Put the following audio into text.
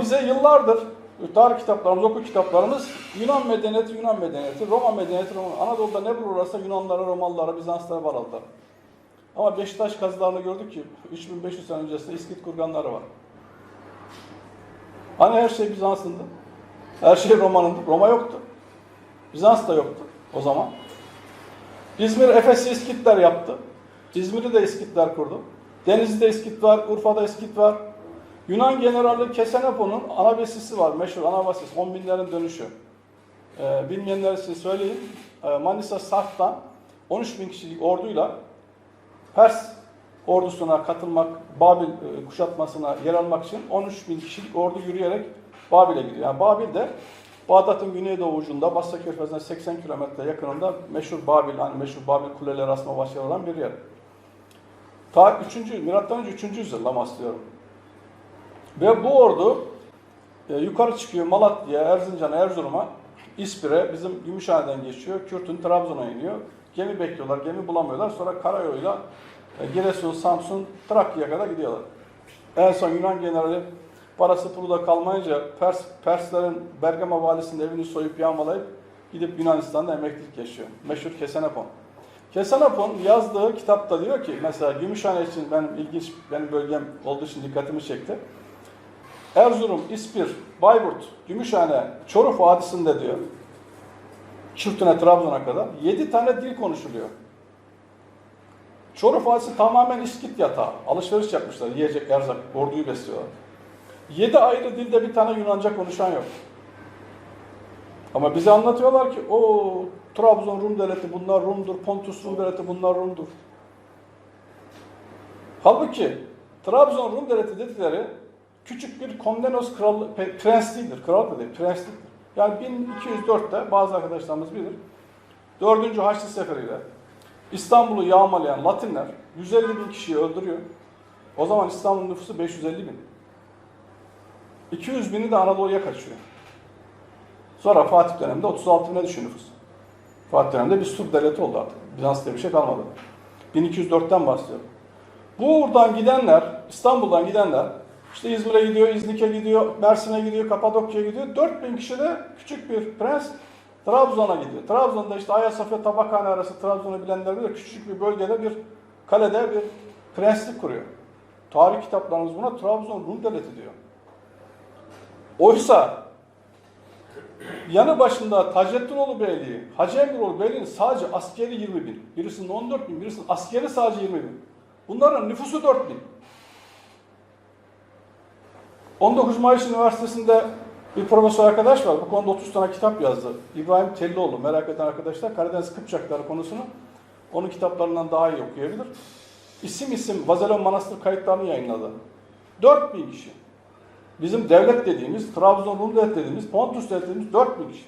Bize yıllardır tarih kitaplarımız, oku kitaplarımız Yunan medeniyeti, Yunan medeniyeti, Roma medeniyeti, Roma. Anadolu'da ne bulurlarsa Yunanlara, Romalılara, Bizanslara bağladılar. Ama Beşiktaş kazılarını gördük ki 3500 sene öncesinde İskit kurganları var. Hani her şey Bizans'ındı? Her şey Roma'nındı. Roma yoktu. Bizans da yoktu o zaman. İzmir, Efes'i İskitler yaptı. İzmir'i de İskitler kurdu. Denizli'de İskit var, Urfa'da İskit var. Yunan generali Kesenepo'nun Anabasisi var, meşhur Anabasis, 10 binlerin dönüşü. Ee, bilmeyenler için söyleyeyim. Ee, Manisa Sarp'tan 13 bin kişilik orduyla Pers ordusuna katılmak, Babil e, kuşatmasına yer almak için 13 bin kişilik ordu yürüyerek Babil'e gidiyor. Yani Babil de Bağdat'ın güneydoğu ucunda, Basra Körfezi'ne 80 kilometre yakınında meşhur Babil, hani meşhur Babil kuleleri asma başarılı olan bir yer. Ta 3. Milattan önce 3. yüzyılda bahsediyorum. Ve bu ordu e, yukarı çıkıyor Malatya'ya, Erzincan'a, Erzurum'a, İspir'e, bizim Gümüşhane'den geçiyor, Kürt'ün Trabzon'a iniyor. Gemi bekliyorlar, gemi bulamıyorlar. Sonra karayoluyla e, Giresun, Samsun, Trakya'ya kadar gidiyorlar. En son Yunan generali parası pulu da kalmayınca Pers, Perslerin Bergama valisinin evini soyup yağmalayıp gidip Yunanistan'da emeklilik yaşıyor. Meşhur Kesenopon. Kesenopon yazdığı kitapta diyor ki mesela Gümüşhane için benim ilginç benim bölgem olduğu için dikkatimi çekti. Erzurum, İspir, Bayburt, Gümüşhane, Çoruh Vadisi'nde diyor. Çırtına, Trabzon'a kadar 7 tane dil konuşuluyor. Çoruh Vadisi tamamen İskit yatağı. Alışveriş yapmışlar, yiyecek, erzak, orduyu besliyorlar. 7 ayrı dilde bir tane Yunanca konuşan yok. Ama bize anlatıyorlar ki o Trabzon Rum devleti bunlar Rum'dur, Pontus Rum devleti bunlar Rum'dur. Halbuki Trabzon Rum devleti dedikleri küçük bir Komnenos kral, prensliğidir. Kral da değil, prensliktir. Yani 1204'te bazı arkadaşlarımız bilir. 4. Haçlı Seferi'yle İstanbul'u yağmalayan Latinler 150 bin kişiyi öldürüyor. O zaman İstanbul nüfusu 550 bin. 200 bini de Anadolu'ya kaçıyor. Sonra Fatih döneminde 36 bine düşüyor nüfus. Fatih döneminde bir Sur devleti oldu artık. Bizans diye bir şey kalmadı. 1204'ten bahsediyorum. Buradan gidenler, İstanbul'dan gidenler, işte İzmir'e gidiyor, İznik'e gidiyor, Mersin'e gidiyor, Kapadokya'ya gidiyor. 4000 kişi de küçük bir prens Trabzon'a gidiyor. Trabzon'da işte Ayasofya Tabakhane arası Trabzon'u bilenler bilir. Küçücük bir bölgede bir kalede bir prenslik kuruyor. Tarih kitaplarımız buna Trabzon Rum Devleti diyor. Oysa yanı başında Taceddinoğlu Beyliği, Hacı Emiroğlu Beyliği'nin sadece askeri 20 bin. Birisinin 14 bin, birisinin askeri sadece 20 bin. Bunların nüfusu 4 bin. 19 Mayıs Üniversitesi'nde bir profesör arkadaş var. Bu konuda 30 tane kitap yazdı. İbrahim Tellioğlu merak eden arkadaşlar Karadeniz Kıpçakları konusunu onun kitaplarından daha iyi okuyabilir. İsim isim Vazelon Manastır kayıtlarını yayınladı. 4000 kişi. Bizim devlet dediğimiz, Trabzon Rum devlet dediğimiz, Pontus dediğimiz 4000 kişi.